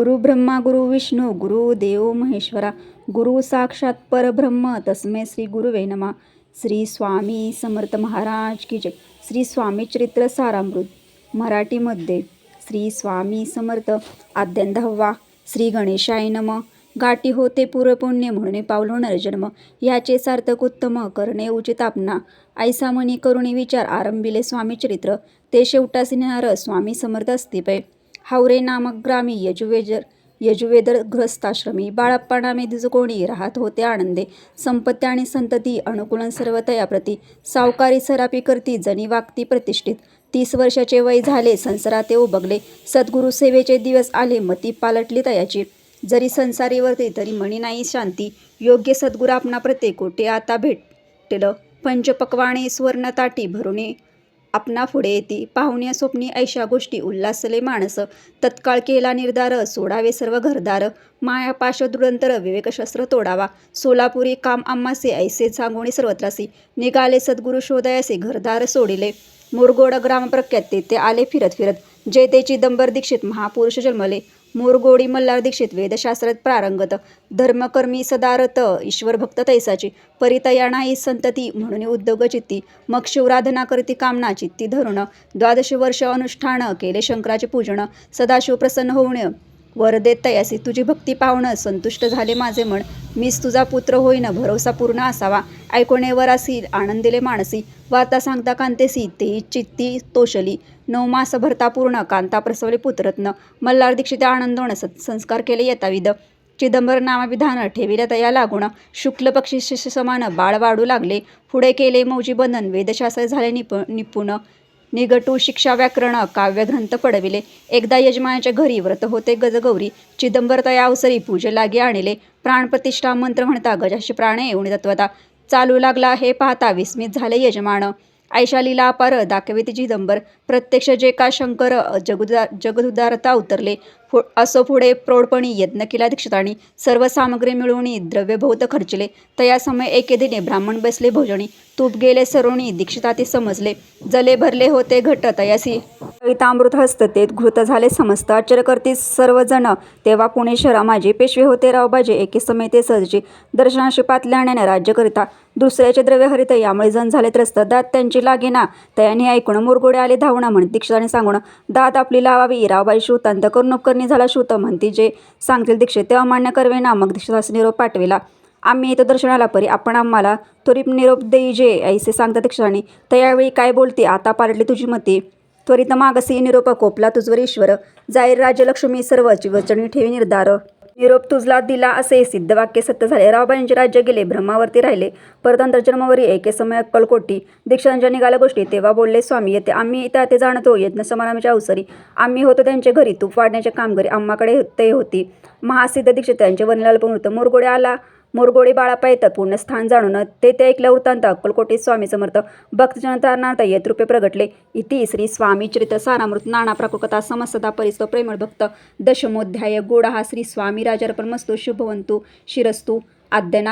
गुरु ब्रह्मा गुरु विष्णू गुरु देव महेश्वरा गुरु साक्षात परब्रह्म तस्मै श्री गुरुवे नमा. श्री स्वामी समर्थ महाराज की जय. श्री स्वामी चरित्र सारामृत मराठीमध्ये श्री स्वामी समर्थ आद्यन दहावा श्री गणेशाय नम. गाठी होते पुण्य म्हणून पावलो नरजन्म याचे सार्थक उत्तम करणे उचित आपणा. ऐसा मनी करुणी विचार आरंभिले स्वामी चरित्र. ते शेवटास नेणार स्वामी समर्थ अस्तिपै हावरे नामक ग्रामी यजुवेजर यजुवेदर ग्रस्ताश्रमी बाळाप्पा नामे कोणी राहत होते आनंदे. संपत्ती आणि संतती अनुकूलन सर्व तयाप्रती सावकारी सरापी करती जणी वागती प्रतिष्ठित. तीस वर्षाचे वय झाले संसारात ते उबगले. सद्गुरू सेवेचे दिवस आले मती पालटली तयाची. जरी संसारीवरती तरी मणी नाही शांती. योग्य सद्गुरू आपणा प्रत्येक कोटे आता भेटलं? पंचपक्वाणे सुवर्णताटी भरुणे आपणा पुढे येती. पाहुण्या स्वप्नी ऐशा गोष्टी उल्हासले माणस. तत्काळ केला निर्धार सोडावे सर्व घरदार. माया पाश दुरंतर विवेकशस्त्र तोडावा. सोलापुरी काम आम्हासे ऐसे सांगोणी सर्वत्रासी. निघाले सद्गुरू शोधयासे घरदार सोडिले. मुरगोड ग्रामप्रख्यात ते तेथे आले फिरत फिरत. जे दंबर दीक्षित महापुरुष जन्मले. मोरगोडी मल्हार दीक्षित वेदशास्त्रात प्रारंगत. धर्मकर्मी सदारत ईश्वर भक्त तैसाची. परितया नाही संतती म्हणून उद्योग चित्ती. मग शिवराधना करती कामना चित्ती धरुण. द्वादश वर्ष अनुष्ठान केले शंकराचे पूजन. सदाशिव प्रसन्न होऊन वर देत तयासी तुझी भक्ती पाहुणं संतुष्ट झाले माझे मन. मीच तुझा पुत्र होईन भरोसा पूर्ण असावा. ऐकोणे असील आनंदिले माणसी वार्ता सांगता कांतेसी ते चित्ती तोषली नऊ मास भरता पूर्ण कांता प्रसवले पुत्रत्न. मल्हार दीक्षित आनंदोण सत् संस्कार केले येताविद चिदंबर नामाविधान ठेविल्या तया लागुण शुक्ल पक्षी शिष्य समान बाळ वाढू लागले. पुढे केले मौजी बंधन वेदशास्त्र झाले निप निपुण. निगटू शिक्षा व्याकरण काव्यग्रंथ पडविले. एकदा यजमानाच्या घरी व्रत होते गजगौरी चिदंबरता या अवसरी पूजे लागे आणले. प्राणप्रतिष्ठा मंत्र म्हणता गजाशी प्राण येऊन तत्वता चालू लागला हे पाहता विस्मित झाले यजमान. ऐशालीला अपार दाखवे चिदंबर. प्रत्यक्ष जे का शंकर जगुदा जगदुदारता उतरले. फु असो पुढे प्रौढपणी यत्न केला दीक्षितांनी सर्व सामग्री मिळवून द्रव्य बहुत खर्चले. तया समय एके दिने ब्राह्मण बसले भोजनी तूप गेले सरोणी दीक्षिताती समजले. जले भरले होते घट तयासी कवितामृत हस्त ते घृत झाले समस्त. आश्चर्य करती सर्वजण तेव्हा पुणे शहरा माझे पेशवे होते रावबाजे एके समय ते सहजचे. दर्शनाशी पातल्याण्याने राज्य करिता दुसऱ्याचे द्रव्य हरित यामुळे जण झाले त्रस्त. दात त्यांची लागेना तयाने ऐकून मुरगोडे आले धावणं म्हण दीक्षिताने सांगून दात आपली लावावी रावबाई शिवतांत करून करणी झाला शिवत म्हणती जे सांगतील दीक्षित. ते अमान्य करवे ना मग दीक्षितास निरोप पाठविला. आम्ही येतो दर्शनाला परी आपण आम्हाला त्वरित निरोप देई जे ऐसे सांगता दीक्षिताने. यावेळी काय बोलते आता पालटली तुझी मती. त्वरित मागसी निरोप कोपला तुझवर ईश्वर. जाहीर राज्यलक्ष्मी सर्वची वचनी ठेवी निर्धार. युरोप तुझला दिला असे सिद्ध वाक्य सत्य झाले. रावबाईंचे राज्य गेले ब्रह्मावरती राहिले. परतंत्र जन्मवरी एके समय अक्कलकोटी. दीक्षांच्या निघाल्या गोष्टी तेव्हा बोलले स्वामी येते आम्ही त्या ते जाणतो. यज्ञ समारंभाच्या अवसरी आम्ही होतो त्यांच्या घरी. तूप वाढण्याचे कामगिरी आम्हाकडे ते होती. महासिद्ध दीक्षित त्यांचे वनलाल पण होतं. मोरगोडे आला. मोरगोडी बाळापा येतात. पुण्यस्थान जाणून ते ते ऐकलं वृत्तांत अक्कलकोटे स्वामी समर्थ येत रुपे प्रगटले. इति श्री स्वामी चरित्र सारामृत नाना प्राकृकता समस्तता परिसर प्रेमळ भक्त. दशमोध्याय गोडा हा श्री स्वामी. राजार्पण मस्तो शुभवंतू. शिरस्तू. अध्याय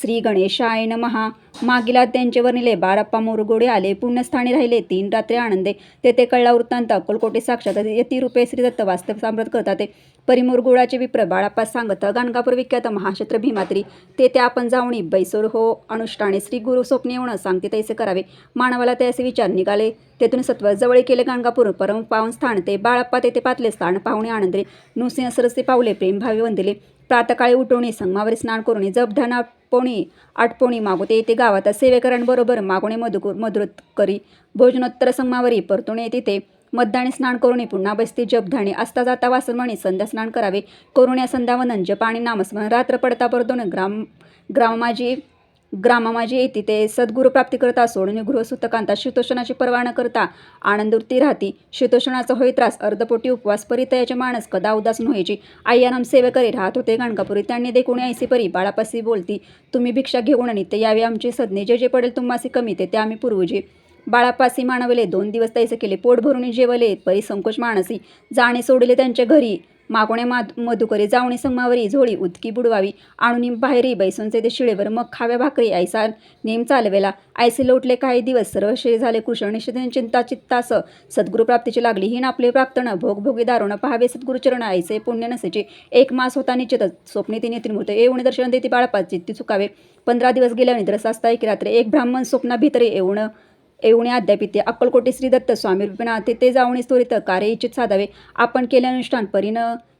श्री गणेशाय नमहा मागील त्यांचे वर्णिले बाळप्पा मोरगोडे आले पुण्यस्थानी राहिले. तीन रात्री आनंदे. तेथे कळला वृत्तांत अकोलकोटे साक्षात यती रूपे श्री दत्त वास्तव सांप्रत करतात परिमोरगोडाचे विप्र बाळाप्पा सांगत गाणगापूर विख्यात महाक्षेत्र भीमात्री तेथे आपण जावणी बैसोर हो अनुष्ठाने श्री गुरु स्वप्ने येऊन सांगते तैसे करावे. मानवाला ते असे विचार निघाले. तेथून सत्व जवळ केले गाणगापूर. परम पावन स्थान ते बाळप्पा तेथे पातले स्थान. पाहुणे आनंदरे नुसिंह सरसे पावले. प्रेमभावी वंदिले. प्रातकाळी उठवणे संगमावर स्नान करून जपधन आटपोणी आटपोणी मागवते येते गावात. सेवेकरांबरोबर मागुणे मधुकर मधुरत करी. भोजनोत्तर संगमावरी परतुणे तिथे मतदानी स्नान करून पुन्हा बसते जपधाणे असता जाता वासनमणी संध्या स्नान करावे. करुण्या संध्यावनन जपाणी नामस्मरण. रात्र पडता परतून ग्राम ग्राममाजी ग्राममाजी येते ते सद्गुरु प्राप्ती करता सोडून गृहसुतकांता शीतोषणाची पर्वा न करता आनंदवृत्ती राहती. शीतोषणाचा होई त्रास अर्धपोटी उपवास परितयाचे माणस कदा उदास नव्हायची आय्यानाम सेवेकरी राहत होते गाणकापुरी त्यांनी देखून ऐसी परी बाळापासी बोलती तुम्ही भिक्षा घेऊन आणि ते यावे आमची सदने जे जे पडेल तुम्हासी कमी ते ते आम्ही पूर्वजी. बाळापासी मानवले दोन दिवस तैसे केले पोट भरून जेवले परी संकोच माणसी जाणे सोडले त्यांच्या घरी. मागोणे माध मधुकरी जावणी संगमावरी झोळी उदकी बुडवावी आणून बाहेरी बैसूनचे ते शिळेवर मग खाव्या भाकरी ऐसा नेम चालवेला. आयसे लोटले काही दिवस सर्व श्रेय झाले कुशळ निश्चित चिंता चित्तास. सद्गुरु प्राप्तीची लागली हीन आपले प्राप्तन भोग भोगी दारुण पहावे सद्गुरुचरण ऐसे पुण्य नसेचे. एक मास होता निश्चित स्वप्ने तिने त्रिमूर्त येऊन दर्शन देती बाळापा चित्ती चुकावे. पंधरा दिवस गेल्या निद्रस असता एक रात्री एक ब्राह्मण स्वप्ना भितरे येऊन येऊणे अद्यापिते अक्कलकोटे श्री दत्त स्वामी रूपना ते जाऊन त्वरित कार्य इच्छित साधावे. आपण केले अनुष्ठान परीन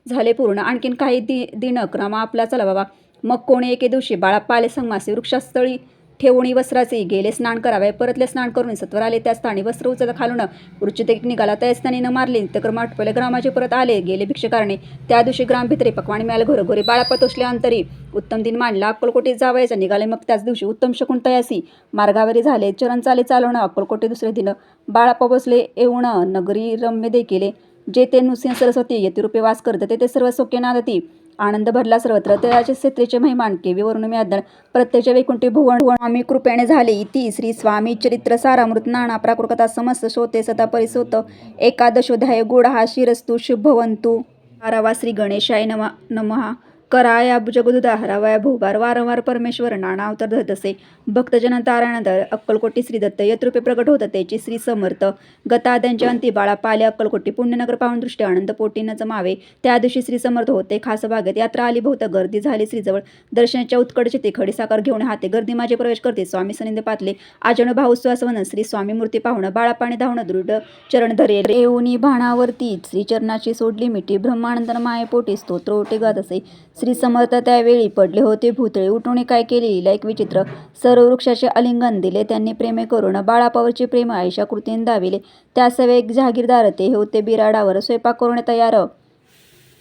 झाले पूर्ण. आणखीन काही दि दिन क्रम आपला चलावा मग कोणी एके दिवशी बाळा आले संगमासे वृक्षास्थळी ठेवणी वस्त्राचे गेले स्नान करावे. परतले स्नान करून सत्वर आले. त्या स्थानी वस्त्र उचल खालून वृक्षित निघाला. त्या स्थानी न मारले. तक्रम आटपले ग्रामाचे परत आले. गेले भिक्षकारणे त्या दिवशी ग्राम भित्रे पकवाणी मिळाले. घरोघरी बाळाप्पा तोसले अंतरी. उत्तम दिन मांडला. अक्कलकोटीत जावायचा निघाले. मग त्याच दिवशी उत्तम शकून तयासी. मार्गावरी झाले. चरण चाले चालवणं. अक्कलकोटी दुसरे दिन बाळापा बसले येऊन नगरी रम्य देखिले जे ते नृसिंह सरस्वती यतिरूपे वास करत ते सर्व सोके नादती. आनंद भरला सर्वत्र. तयाचे सेत्रेचे महिमान केवीवरून मी अद्दन प्रत्येच्या वैकुंठी भुवन भुवन आम्ही कृपेने झाले. ती श्री स्वामी चरित्र सारामृत नाना प्राकृकथा समस्त शोते सदा परिसोत. एकादशोध्याय गुढ हा शिरस्तु शुभवंतू. बारावा श्री गणेशाय नमा नमहा. कराया जगदुदा हरावाया भूभार वारंवार परमेश्वर नाना अवतार धरत असे भक्तजन तारानंतर अक्कलकोटी श्री दत्त यत्रुपे प्रकट होत त्याची श्री समर्थ गताद्यांच्या अंती बाळा पाले अक्कलकोटी पुण्यनगर पाहून दृष्टी आनंद पोटीनं जमावे त्या दिवशी श्री समर्थ होते खास भागेत यात्रा आली बहुत गर्दी झाली श्रीजवळ दर्शनाच्या उत्कडचे ते खडी साकार घेऊन हाते गर्दी माझे प्रवेश करते स्वामी सनिंद पातले आजन भाऊस्वासवन श्री स्वामी मूर्ती पाहुणं बाळापाणी धावणं दृढ चरण धरे रेवणी भाणावरती श्री चरणाची सोडली मिठी ब्रह्मानंदन मायेपोटी स्तोत्र ओटे गात असे श्री समर्थ त्यावेळी पडले होते. भूतळे उठवणे काय केले? एक विचित्र. सर्व वृक्षाचे आलिंगन दिले. त्यांनी प्रेमे करून बाळापावरचे प्रेम आयशा कृतीने दाविले. त्या सवे जहागीरदार ते होते बिराडावर स्वयंपाक करून तयार.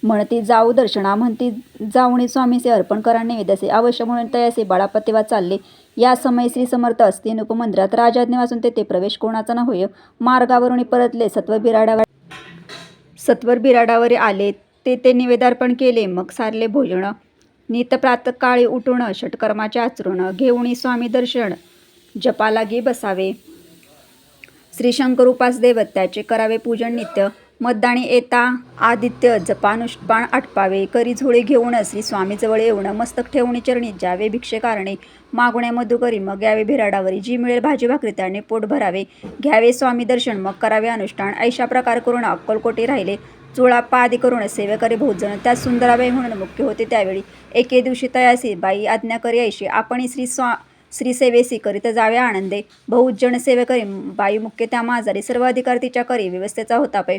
म्हणती जाऊ दर्शना म्हणती जाऊने स्वामीचे अर्पण करा असे अवश्य म्हणून तयासे बाळापा चालले. या समय श्री समर्थ असतील उपमंदिरात राजाज्ञे वाचून तेथे प्रवेश कोणाचा न होय. मार्गावरून परतले. सत्व बिराडावर सत्वर बिराडावर आले. ते ते निवेदार्पण केले. मग सारले भोजन नित प्रातकाळी उठून षटकर्माचे आचरण घेऊणी स्वामी दर्शन जपालागी बसावे. श्रीशंकर उपास दैवत्याचे करावे पूजन नित्य मतदाणी येता आदित्य जपानुष्पान आटपावे करी झोळी घेऊन श्री स्वामीजवळ येऊन मस्तक ठेवणी चरणी जावे भिक्षे कारणे मागणे मधुकरी मग घ्यावे भिराडावरी जी मिळेल भाजी भाकरी त्याने पोट भरावे घ्यावे स्वामी दर्शन मग करावे अनुष्ठान ऐशा प्रकार करून अक्कलकोटी राहिले चुळाप्पा आदी करून सेवेकरी भोजन त्यात सुंदराबाई म्हणून मुख्य होते त्यावेळी. एके दिवशी तयासी बाई आज्ञा करी ऐशी. आपण श्री स्वा श्री सेवेसी करीत जावे आनंदे. बहुजन सेवेकरी बाई मुख्य त्या माजारी. सर्व अधिकार तिच्या करी व्यवस्थेचा होता पै.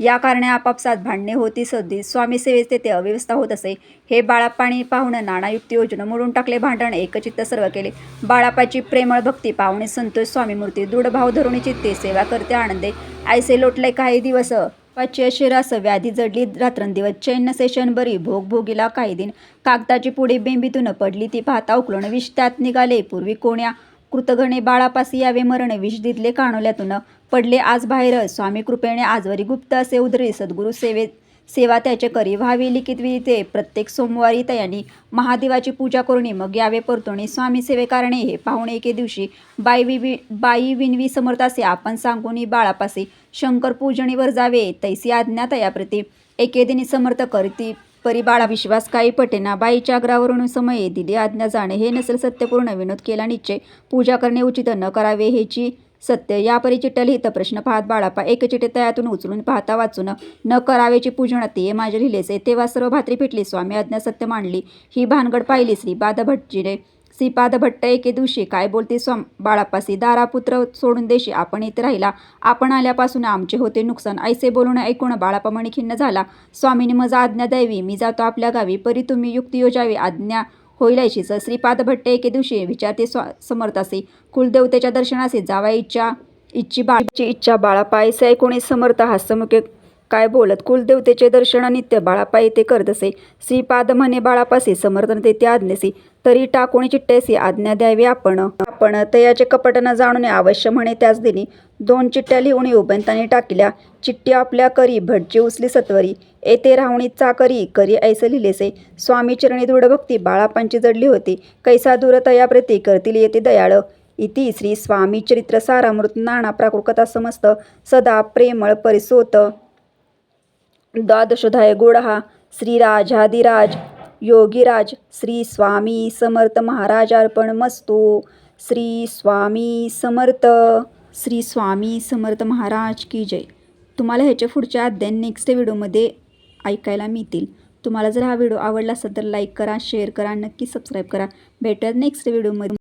या कारणे आपापसात भांडणे होती सद्दी स्वामी सेवेस तेथे अव्यवस्था होत असे. हे बाळापाणी पाहुणं नानायुक्त योजना मोडून टाकले भांडण. एकचित्त सर्व केले. बाळापाची प्रेमळ भक्ती पाहुणे संतोष स्वामी मूर्ती दृढ भाव धरुणी चित्ते सेवा करते आनंदे. ऐसे लोटले काही दिवस पाचशे शिरास व्याधी जडली रात्रंदिवस चैन सेशन बरी भोग भोगीला काही दिन कागदाची पुढे बेंबीतून पडली ती पाहता उकलून विष त्यात निघाले. पूर्वी कोण्या कृतघणे बाळापासी यावे मरण विष दिदले काणोल्यातून. पडले आज बाहेर. स्वामी कृपेने आजवरी गुप्त असे उदरी. सद्गुरु सेवेत सेवा त्याचे करी व्हावी. लिखित विहिते प्रत्येक सोमवारी तयानी महादेवाची पूजा करणे मग यावे परतोणी स्वामी सेवेकारणे हे पाहुणे एके दिवशी बाई विवी बाई विनवी समर्थासे आपण सांगूनी बाळापासे शंकर पूजणीवर जावे. तैसी आज्ञा तयाप्रती एके दिनी समर्थ करती. परी बाळा विश्वास काही पटेना बाईच्या अग्रावरून समये दिली आज्ञा जाणे. हे नसेल सत्यपूर्ण विनोद केला निश्चय. पूजा करणे उचित न करावे हेची सत्य. या परी चिट्ट्या लिहित प्रश्न पाहत बाळापा एक चिठ्ठी तयातून उचलून पाहता वाचून न करावेची पूजन ते माझे लिहिलेसे तेव्हा सर्व भात्री फिटली स्वामी आज्ञा सत्य मांडली. ही भानगड पाहिली श्री भटजीने श्रीपाद भट्ट एके दिवशी काय बोलते स्वाम बाळापासी दारापुत्र सोडून देशी आपण येथे राहिला. आपण आल्यापासून आमचे होते नुकसान. ऐसे बोलून ऐकून बाळापा खिन्न झाला. स्वामीने मजा आज्ञा द्यावी. मी जातो आपल्या गावी. परी तुम्ही युक्ती योजावी. आज्ञा होईल ऐशीच श्रीपाद भट्टे एके दिवशी विचारते स्वा समर्थासी कुलदेवतेच्या दर्शनासी जावा इच्छा इच्छी बाळाची इच्छा बाळापायसे कोणी समर्थ हास्यमुखे काय बोलत? कुलदेवतेचे दर्शन नित्य बाळापा येथे करतसे श्रीपाद म्हणे बाळापासी समर्थन तेथे आज्ञेसी. तरी टाकून चिट्ट्यासी आज्ञा द्यावी आपण. आपण तयाचे कपट न जाणून अवश्य म्हणे त्याच दिनी दोन चिट्ट्या लिहून उभंतानी टाकल्या. चिठ्ठी आपल्या करी भटची उचली सत्वरी. येथे राहुणी चाकरी करी ऐसे लिहिलेसे. स्वामी चरणी दृढ भक्ती बाळापांची जडली होती. कैसा दूर तयाप्रती करतील येते दयाळ. इति श्री स्वामी चरित्र सारामृत नाना प्राकृकथा समस्त. सदा प्रेमळ परिसोत. द्वादशोधाय गुढः श्रीराजाधिराज योगीराज श्री स्वामी समर्थ महाराजार्पणमस्तु श्री स्वामी समर्थ श्री स्वामी समर्थ महाराज की जय. तुम्हाला ह्याच्या पुढच्या अध्याय नेक्स्ट व्हिडिओमध्ये ऐकायला मिळतील. तुम्हाला जर हा व्हिडिओ आवडला असेल तर लाईक करा शेअर करा नक्की सबस्क्राईब करा. भेटूयात नेक्स्ट व्हिडिओमध्ये.